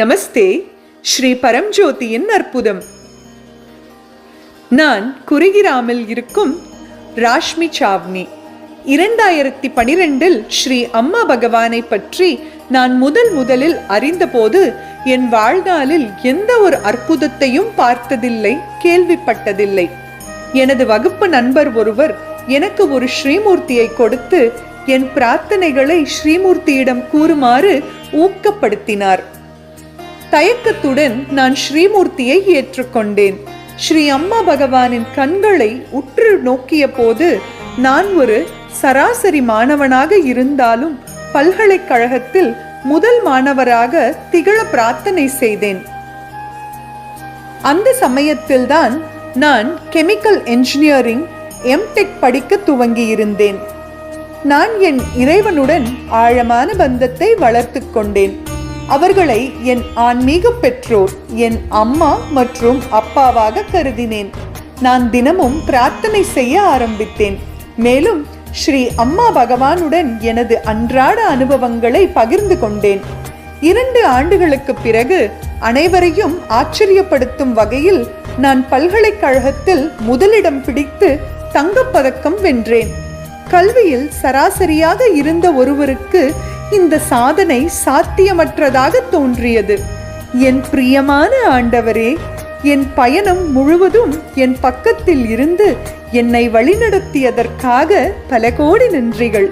நமஸ்தே ஸ்ரீ பரம்ஜோதியின் அற்புதம். நான் குறுகிராமில் இருக்கும் ராஷ்மி சாவ்னி. இரண்டாயிரத்தி பனிரெண்டில் ஸ்ரீ அம்மா பகவானை பற்றி நான் முதல் முதலில் அறிந்தபோது என் வாழ்நாளில் எந்த ஒரு அற்புதத்தையும் பார்த்ததில்லை கேள்விப்பட்டதில்லை. எனது வகுப்பு நண்பர் ஒருவர் எனக்கு ஒரு ஸ்ரீமூர்த்தியை கொடுத்து என் பிரார்த்தனைகளை ஸ்ரீமூர்த்தியிடம் கூறுமாறு ஊக்கப்படுத்தினார். தயக்கத்துடன் நான் ஸ்ரீமூர்த்தியை ஏற்றுக்கொண்டேன். ஸ்ரீ அம்மா பகவானின் கண்களை உற்று நோக்கிய போது நான் ஒரு சராசரி மாணவனாக இருந்தாலும் பல்கலைக்கழகத்தில் முதல் மாணவராக திகழ பிரார்த்தனை செய்தேன். அந்த சமயத்தில்தான் நான் கெமிக்கல் என்ஜினியரிங் எம்டெக் படிக்க துவங்கியிருந்தேன். நான் என் இறைவனுடன் ஆழமான பந்தத்தை வளர்த்து கொண்டேன். அவர்களை என் ஆன்மீக பெற்றோர் என் அம்மா மற்றும் அப்பாவாக கருதினேன். நான் தினமும் பிரார்த்தனை செய்ய ஆரம்பித்தேன். மேலும் ஸ்ரீ அம்மா பகவானுடன் எனது அன்றாட அனுபவங்களை பகிர்ந்து கொண்டேன். இரண்டு ஆண்டுகளுக்கு பிறகு அனைவரையும் ஆச்சரியப்படுத்தும் வகையில் நான் பல்கலைக்கழகத்தில் முதலிடம் பிடித்து தங்கப்பதக்கம் வென்றேன். கல்வியில் சராசரியாக இருந்த ஒருவருக்கு இந்த சாதனை சாத்தியமற்றதாக தோன்றியது. என் பிரியமான ஆண்டவரே என் பயணம் முழுவதும் என் பக்கத்தில் இருந்து என்னை வழிநடத்தியதற்காக பல கோடி நன்றிகள்.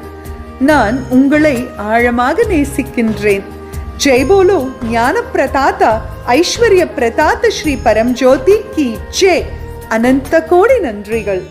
நான் உங்களை ஆழமாக நேசிக்கின்றேன். ஜெய்போலோ ஞான பிரதாதா ஐஸ்வர்ய பிரதாத ஸ்ரீ பரம்ஜோதி கி ஜே அனந்த கோடி நன்றிகள்.